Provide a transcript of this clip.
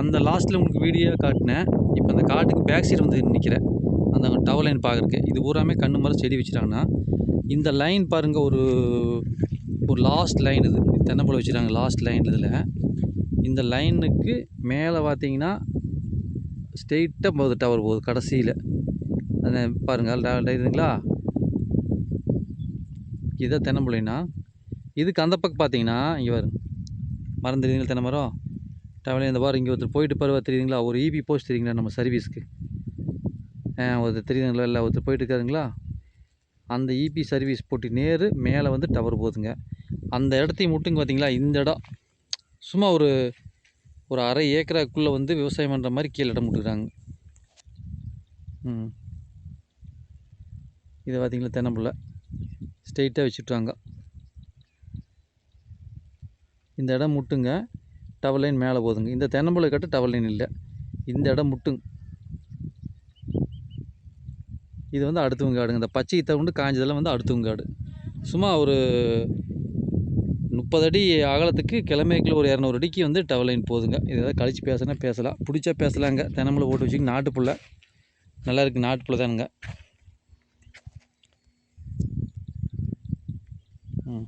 அந்த லாஸ்ட்டில் உங்களுக்கு வீடியோ காட்டினேன். இப்போ அந்த காட்டுக்கு பேக் சைடு வந்து நிற்கிறேன் அந்த டவர் லைன் பார்க்குறக்கு இது பூராமே கண்ணு மரம் செடி வச்சுட்டாங்கன்னா இந்த லைன் பாருங்கள் ஒரு ஒரு லாஸ்ட் லைன் இது. இது தென்னம்பழம் வச்சுருக்காங்க லாஸ்ட் லைன் இதில். இந்த லைனுக்கு மேலே பார்த்தீங்கன்னா ஸ்ட்ரெயிட்டாக போகுது டவர் போகுது கடைசியில். அதை பாருங்கள் இதுங்களா இதான் தென்னம்பிள்ளைனா இதுக்கு அந்த பக்கம் பார்த்தீங்கன்னா இங்கே பாருங்க. மறந்துடுவீங்களா தென்னை மரம்? டவலை இந்த பாரு இங்கே ஒருத்தர் போயிட்டு பருவா தெரியுதுங்களா? ஒரு இபி போஸ்ட் தெரியுங்களா நம்ம சர்வீஸ்க்கு ஆ ஒருத்தர் தெரியுதுங்களா? இல்லை ஒருத்தர் போயிட்டு இருக்காருங்களா? அந்த இபி சர்வீஸ் போட்டு நேரு மேலே வந்து டவர் போகுதுங்க அந்த இடத்தையும் முட்டுங்க பார்த்தீங்களா இந்த இடம். சும்மா ஒரு ஒரு அரை ஏக்கராக்குள்ளே வந்து விவசாயம் பண்ணுற மாதிரி கீழே இடம் விட்டுக்கிறாங்க ம். இதை பார்த்தீங்களா தென்னம்புள்ள. ஸ்ட்ரெயிட்டாக வச்சுட்டாங்க இந்த இடம் முட்டுங்க. டவர் லைன் மேலே போகுதுங்க இந்த தென்னம்பிள்ளை கட்டு டவல் லைன் இல்லை. இந்த இடம் முட்டுங்க. இது வந்து அடுத்தவங்க காடுங்க. இந்த பச்சை தகுண்டு காஞ்சதெல்லாம் வந்து அடுத்தவங்க காடு. சும்மா ஒரு முப்பது அடி அகலத்துக்கு கிழமைக்குள்ள ஒரு இரநூறு அடிக்கு வந்து டவர் லைன் போதுங்க. இது ஏதாவது கழிச்சு பேசுனா பேசலாம். பிடிச்சா பேசலாங்க. தென்னம்பிள்ளை போட்டு வச்சுக்கி நாட்டுப்புள்ள நல்லா இருக்குது நாட்டுப்புள்ள தானுங்க. ம்.